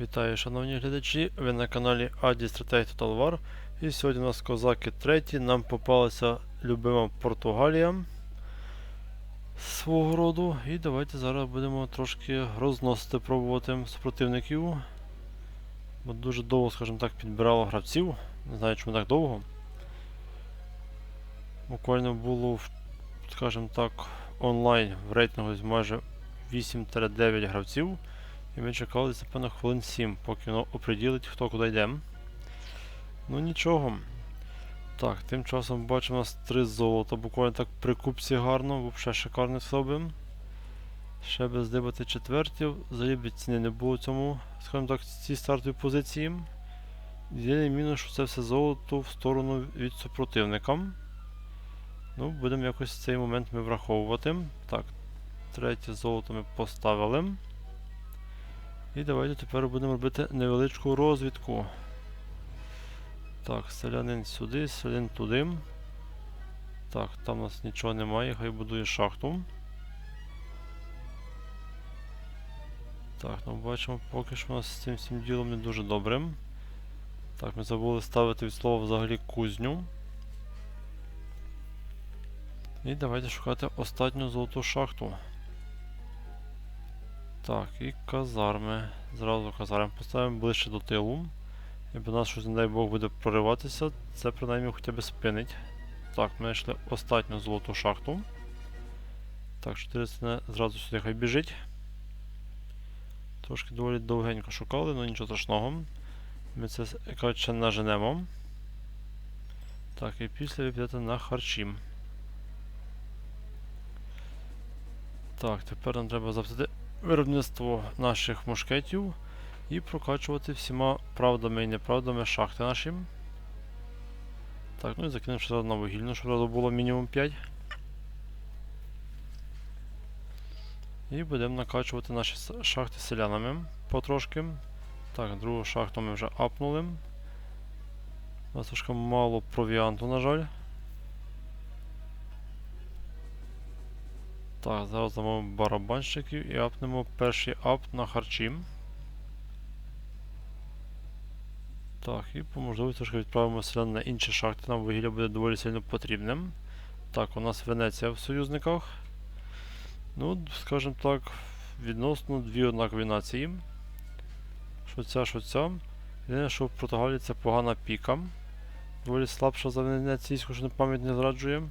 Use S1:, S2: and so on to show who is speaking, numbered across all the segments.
S1: Вітаю, шановні глядачі! Ви на каналі Аді Strateg Total War. І сьогодні у нас козаки треті. Нам попалася любима Португалія свого роду. І давайте зараз будемо трошки розносити, пробувати супротивників. Бо дуже довго, скажімо так, підбирало гравців. Не знаю, чому так довго. Буквально було, скажімо так, онлайн в рейтингу майже 8-9 гравців. І ми чекали напевно, хвилин 7, поки воно оприділить, хто куди йде. Ну нічого. Так, тим часом бачимо у нас 3 золота, буквально так при купці гарно, взагалі шикарний собі. Ще без дибати четвертів. Б ціни не було цьому, скажімо так, цій стартовій позиції. Єдиний мінус, що це все золото в сторону від супротивника. Ну, будемо якось цей момент ми враховувати. Так, третє золото ми поставили. І давайте тепер будемо робити невеличку розвідку. Так, селянин сюди, селянин туди. Так, там у нас нічого немає, хай будує шахту. Так, ну бачимо, поки що у нас з цим всім ділом не дуже добре. Так, ми забули ставити від слова взагалі кузню. І давайте шукати останню золоту шахту. Так, і казарми. Зразу казарми поставимо ближче до тилу. Якби нас щось, не дай Бог, буде прориватися, це принаймні хоча б спинить. Так, ми знайшли останню золоту шахту. Так, 400 зразу сюди хай біжить. Трошки доволі довгенько шукали, але нічого страшного. Ми це ще наженемо. Так, і після ви підете на харчі. Так, тепер нам треба запитати виробництво наших мушкетів і прокачувати всіма правдами і неправдами шахти наші. Так, ну і закинемо ще на вугільну, щоб разу було мінімум 5. І будемо накачувати наші шахти селянами потрошки. Так, другу шахту ми вже апнули. У нас трошки мало провіанту, на жаль. Так, зараз замовимо барабанщиків і апнемо перший ап на харчі. Так, і по можливості трошки відправимо селян на інші шахти, нам вугілля буде доволі сильно потрібним. Так, у нас Венеція в союзниках. Ну, скажімо так, відносно дві однакові нації. Що ця, що ця. Єдине, що в Португалії це погана піка. Доволі слабша за венеційську, що не пам'ять не зраджує.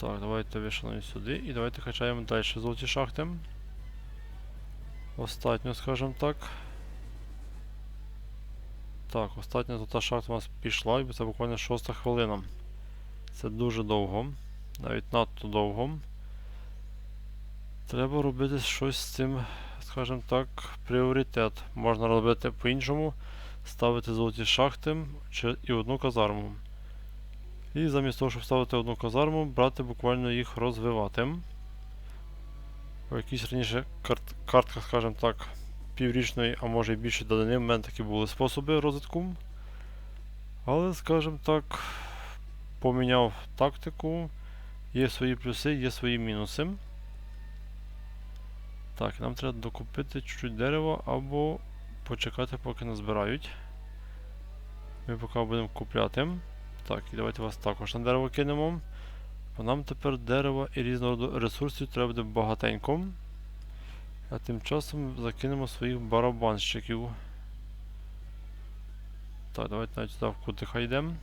S1: Так, давайте вишануємо сюди і давайте качаємо далі золоті шахти. Остатню, скажімо так. Так, остання золота шахта у нас пішла, і це буквально шоста хвилина. Це дуже довго. Навіть надто довго. Треба робити щось з цим, скажімо так, пріоритет. Можна робити по-іншому, ставити золоті шахти і одну казарму. І замість того, щоб ставити одну казарму, брати буквально їх розвивати. У якійсь раніше карт картках, скажімо так, піврічної, а може і більше данини, в мене такі були способи розвитку. Але, скажімо так, поміняв тактику. Є свої плюси, є свої мінуси. Так, нам треба докупити чуть-чуть дерева або почекати, поки назбирають. Ми поки будемо купляти. Так, і давайте вас також на дерево кинемо. Бо нам тепер дерева і різного роду ресурсів треба буде багатенько. А тим часом закинемо своїх барабанщиків. Так, давайте навіть сюди в кути хай йдемо.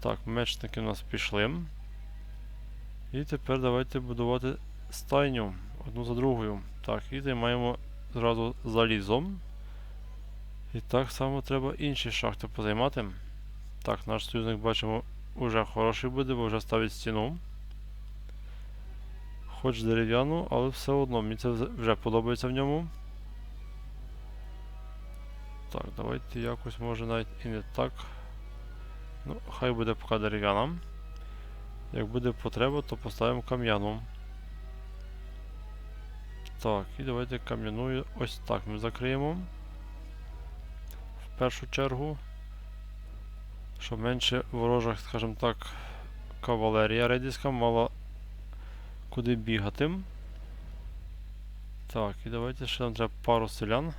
S1: Так, мечники у нас пішли. І тепер давайте будувати стайню одну за другою. Так, і займаємо зразу залізом. І так само треба інші шахти позаймати. Так, наш союзник бачимо уже хороший буде, бо вже ставить стіну. Хоч дерев'яну, але все одно мені це вже подобається в ньому. Так, давайте якось може навіть і не так. Ну, хай буде поки дерев'яна. Як буде потреба, то поставимо кам'яну. Так, і давайте кам'яною ось так ми закриємо. В першу чергу. Щоб менше ворожих, скажімо так, кавалерія редіска мала куди бігати. Так, і давайте ще нам треба пару селян.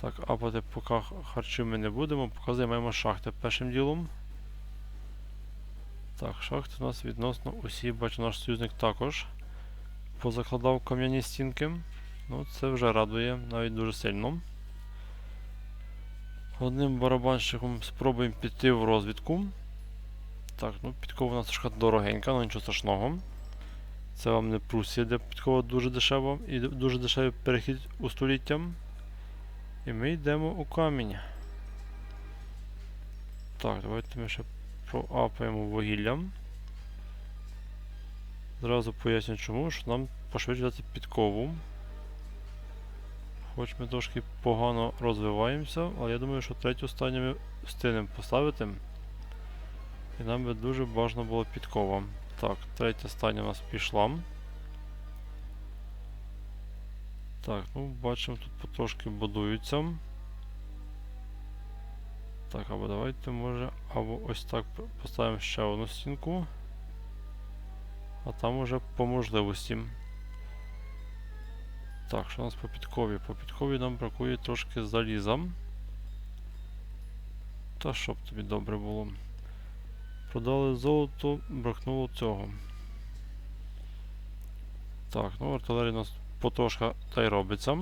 S1: Так, апати поки харчів ми не будемо, поки займаємо шахти першим ділом. Так, шахти у нас відносно усі, бачу, наш союзник також позакладав кам'яні стінки. Ну, це вже радує, навіть дуже сильно. Одним барабанщиком спробуємо піти в розвідку. Так, ну підкова у нас трошки дорогенька, але нічого страшного. Це вам не Прусія, де підкова дуже дешева і дуже дешевий перехід у століття. І ми йдемо у камінь. Так, давайте ми ще проапаємо вугілля. Зразу поясню чому, що нам пошвидшувати підкову. Хоч ми трошки погано розвиваємося, але я думаю, що третю стадію ми встигнемо поставити. І нам би дуже бажано було підкова. Так, третя стадія у нас пішла. Так, ну бачимо, тут потрошки будуються. Так, або давайте може, або ось так поставимо ще одну стінку. А там уже по можливості. Так, що у нас по підкові? По підкові нам бракує трошки заліза. Та щоб тобі добре було. Продали золото, бракнуло цього. Так, ну артилерія у нас потрошка та й робиться.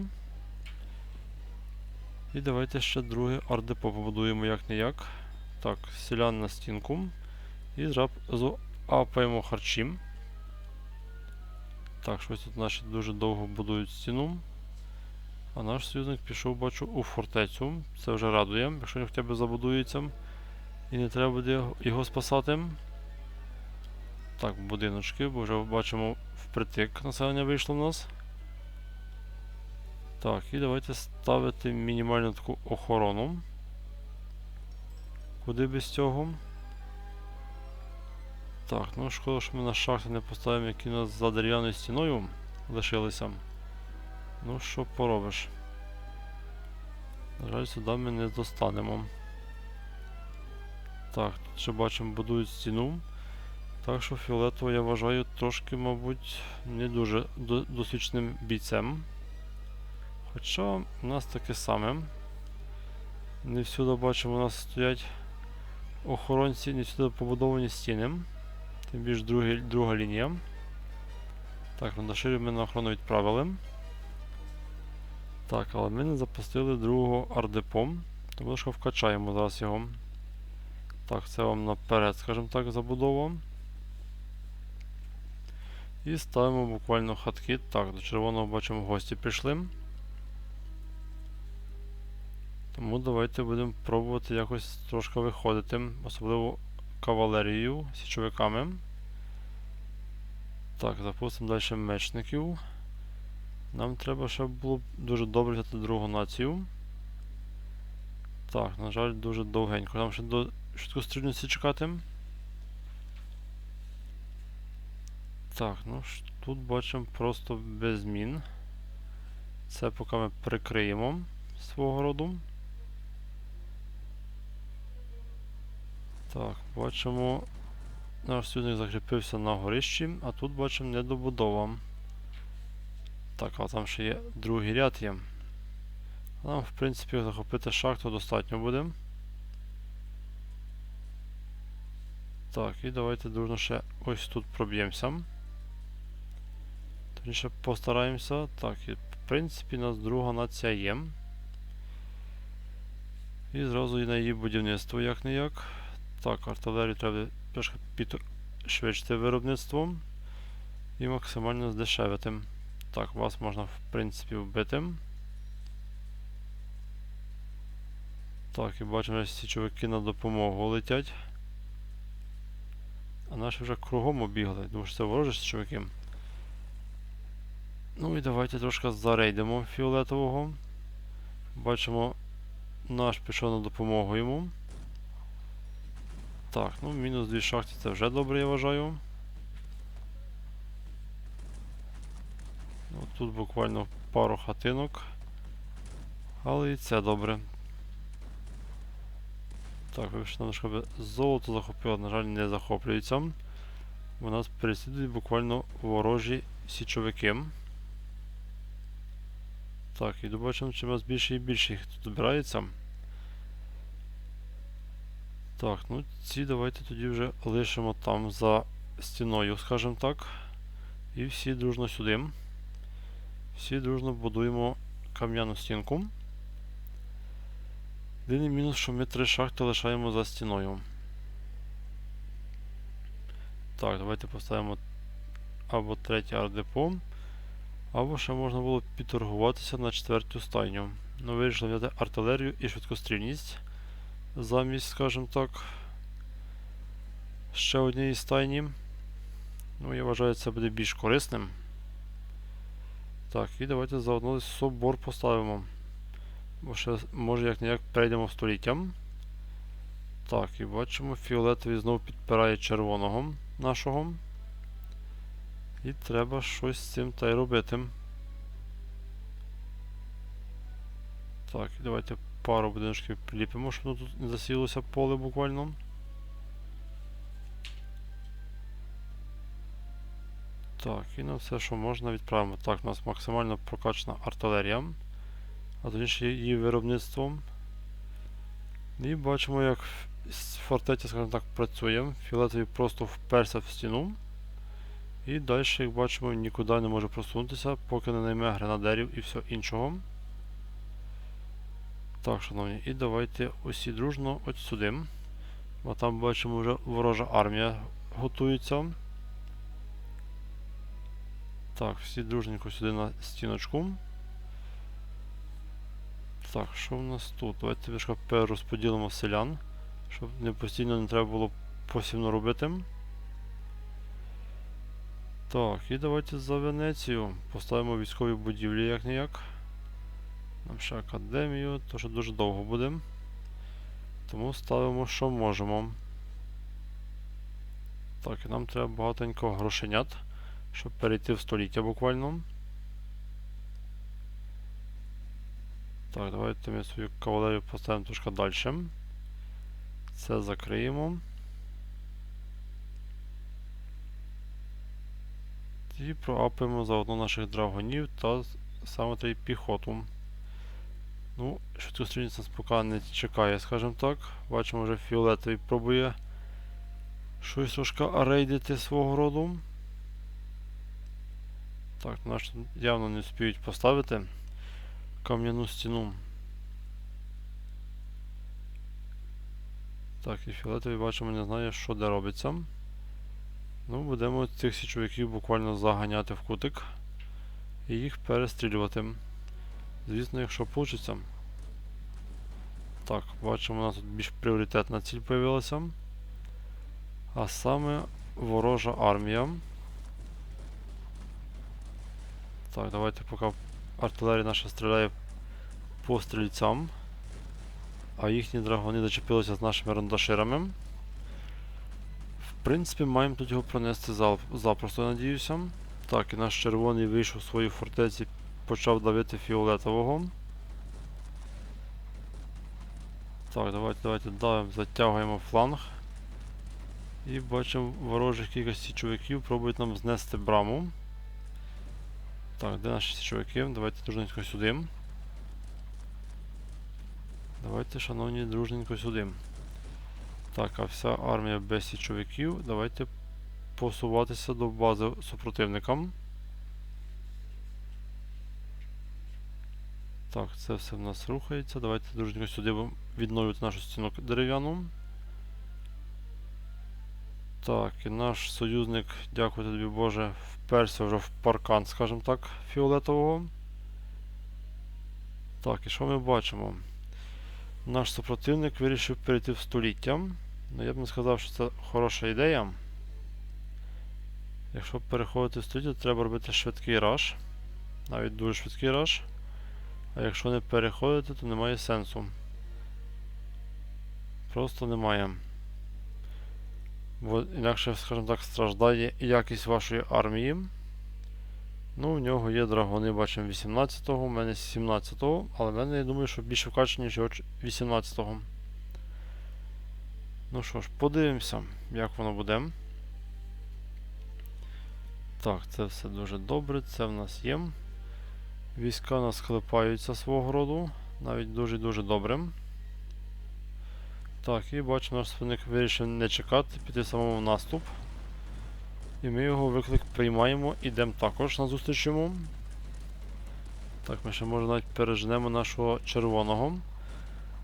S1: І давайте ще друге ардепо побудуємо як не як. Так, селян на стінку. І зразу апаємо харчі. Так, щось тут наші дуже довго будують стіну. А наш союзник пішов, бачу, у фортецю. Це вже радує, якщо він хоча б забудується. І не треба буде його- спасати. Так, будиночки, бо вже бачимо впритик населення вийшло в нас. Так, і давайте ставити мінімальну таку охорону. Куди без цього? Так, ну шкода, що ми на шахти не поставимо, які у нас за дерев'яною стіною лишилися. Ну, що поробиш? На жаль, сюди ми не достанемо. Так, тут ще бачимо, будують стіну. Так що фіолетово я вважаю трошки, мабуть, не дуже до- досвідченим бійцем. Хоча у нас таке саме. Не всюди бачимо, у нас стоять охоронці, не всюди побудовані стіни. Тим більш другі, друга лінія. Так, Рандаширів ми на охорону відправили. Так, але ми не запустили другого ардепом. Тому що вкачаємо зараз його. Так, це вам наперед, скажімо так, забудова. І ставимо буквально хатки. Так, до червоного бачимо гості прийшли. Тому давайте будемо пробувати якось трошки виходити, особливо кавалерією, січовиками. Так, запустимо далі мечників. Нам треба ще було дуже добре взяти другу націю. Так, на жаль, дуже довгенько. Нам ще до швидкострільності чекати. Так, ну ж тут бачимо просто без змін. Це поки ми прикриємо свого роду. Так, бачимо, наш союзник закріпився на горищі, а тут бачимо недобудова. Так, а там ще є другий ряд є. Нам, в принципі, захопити шахту достатньо буде. Так, і давайте дружно ще ось тут проб'ємося. Точніше постараємося. Так, і в принципі у нас друга нація є. І зразу і на її будівництво як не як. Так, артилерію треба трошки підшвидшити виробництво і максимально здешевити. Так, вас можна в принципі вбити. Так, і бачимо, що січовики на допомогу летять. А наші вже кругом обігли. Думаю, що це ворожі січовики. Ну і давайте трошки зарейдемо фіолетового. Бачимо, наш пішов на допомогу йому. Так, ну мінус дві шахти це вже добре, я вважаю. Ну, тут буквально пару хатинок. Але і це добре. Так, вибачте, нам щоб золото захопило, на жаль, не захоплюється. Бо нас переслідують буквально ворожі січовики. Так, і бачимо, чим раз більше і більше їх тут збирається. Так, ну ці давайте тоді вже лишимо там за стіною, скажімо так. І всі дружно сюди. Всі дружно будуємо кам'яну стінку. Єдиний мінус, що ми три шахти лишаємо за стіною. Так, давайте поставимо або третє ардепо, або ще можна було підторгуватися на четверту стайню. Ну, вирішили взяти артилерію і швидкострільність замість, скажімо так, ще однієї стайні. Ну, я вважаю, це буде більш корисним. Так, і давайте заодно собор поставимо. Бо ще, може як ніяк перейдемо в століття. Так, і бачимо, фіолетовий знову підпирає червоного нашого. І треба щось з цим та й робити. Так, і давайте пару будиночків приліпимо, щоб тут не засілося поле буквально. Так, і на все, що можна, відправимо. Так, у нас максимально прокачана артилерія, а точніше її виробництвом. І бачимо, як фортеця, скажімо так, працює. Фіолетовий просто вперся в стіну. І далі, як бачимо, нікуди не може просунутися, поки не найме гренадерів і все іншого. Так, шановні, і давайте усі дружно от сюди. Бо там бачимо вже ворожа армія готується. Так, всі дружненько сюди на стіночку. Так, що в нас тут? Давайте трішки перерозподілимо селян, щоб не постійно не треба було посівно робити. Так, і давайте за Венецію поставимо військові будівлі як ніяк. Нам ще академію, то що дуже довго буде. Тому ставимо, що можемо. Так, і нам треба багатенько грошенят, щоб перейти в століття буквально. Так, давайте ми свою кавалерію поставимо трошки далі. Це закриємо. І проапаємо заодно наших драгонів та саме та піхоту. Ну, що швидкострільність нас поки не чекає, скажімо так. Бачимо, вже фіолетовий пробує щось трошки рейдити свого роду. Так, наш явно не встиють поставити кам'яну стіну. Так, і фіолетовий бачимо, не знає, що де робиться. Ну, будемо цих січовиків буквально заганяти в кутик і їх перестрілювати. Звісно, якщо вийде. Так, бачимо, у нас тут більш пріоритетна ціль з'явилася. А саме ворожа армія. Так, давайте поки артилерія наша стріляє по стрільцям. А їхні драгони зачепилися з нашими рандаширами. В принципі, маємо тут його пронести запросто, я надіюся. Так, і наш червоний вийшов з своєї фортеці, почав давити фіолетового. Так, давайте давайте давимо, затягуємо фланг. І бачимо ворожих кількість січовиків пробують нам знести браму. Так, де наші січовики? Давайте дружненько сюди. Давайте, шановні, дружненько сюди. Так, а вся армія без січовиків. Давайте посуватися до бази супротивникам. Так, це все в нас рухається. Давайте дружненько сюди відновлювати нашу стіну дерев'яну. Так, і наш союзник, дякую тобі Боже, вперся вже в паркан, скажімо так, фіолетового. Так, і що ми бачимо? Наш супротивник вирішив перейти в століття. Ну, я б не сказав, що це хороша ідея. Якщо переходити в століття, треба робити швидкий раш. Навіть дуже швидкий раш. А якщо не переходити, то немає сенсу. Просто немає. Бо інакше, скажімо так, страждає якість вашої армії. Ну, в нього є драгони, бачимо 18-го, у мене 17-го, але в мене, я думаю, що більше вкачені, ніж 18-го. Ну що ж, подивимося, як воно буде. Так, це все дуже добре, це в нас є. Війська нас склепаються свого роду, навіть дуже-дуже добре. Так, і бачимо, наш суперник вирішив не чекати, піти самому в наступ. І ми його виклик приймаємо, ідемо також на зустріч йому. Так, ми ще може навіть переженемо нашого червоного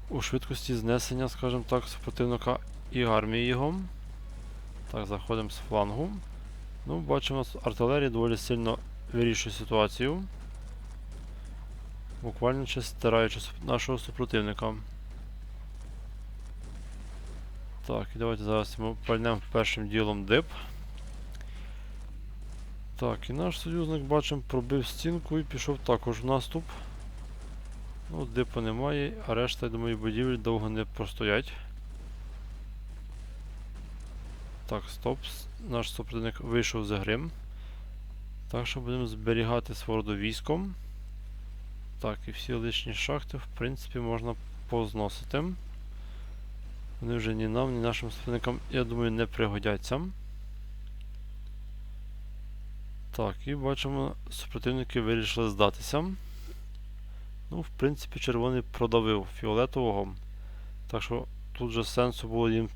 S1: у швидкості знесення, скажімо так, супротивника і армії його. Так, заходимо з флангу. Ну, бачимо, артилерія доволі сильно вирішує ситуацію. Буквально ще стираючи нашого супротивника. Так, і давайте зараз ми пальнемо першим ділом дип. Так, і наш союзник, бачимо, пробив стінку і пішов також в наступ. Ну, дипа немає, а решта, я думаю, будівлі довго не простоять. Так, стоп. Наш супротивник вийшов з гри. Так що будемо зберігати свободу військом. Так, і всі лишні шахти, в принципі, можна позносити. Вони вже ні нам, ні нашим супротивникам, я думаю, не пригодяться. Так, і бачимо, супротивники вирішили здатися. Ну, в принципі, червоний продавив фіолетового. Так що тут же сенсу було їм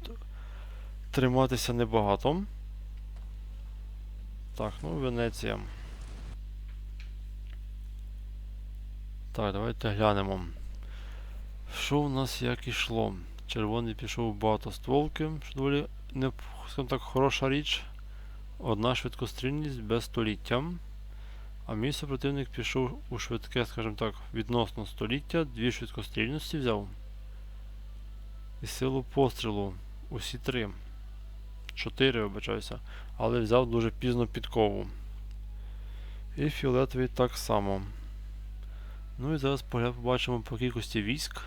S1: триматися небагато. Так, ну Венеція. Так, давайте глянемо. Що у нас як ішло? Червоний пішов в багатостволки, що доволі не, так, хороша річ. Одна швидкострільність без століття. А мій супротивник пішов у швидке, скажімо так, відносно століття, дві швидкострільності взяв. І силу пострілу. Усі три. Чотири, вибачаюся. Але взяв дуже пізно підкову. І фіолетовий так само. Ну і зараз побачимо по кількості військ.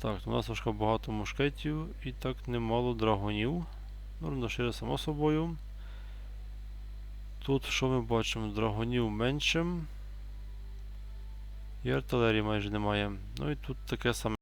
S1: Так, у нас трошки багато мушкетів і так немало драгонів. Ну, шире само собою. Тут що ми бачимо? Драгонів менше. І артилерії майже немає. Ну і тут таке саме.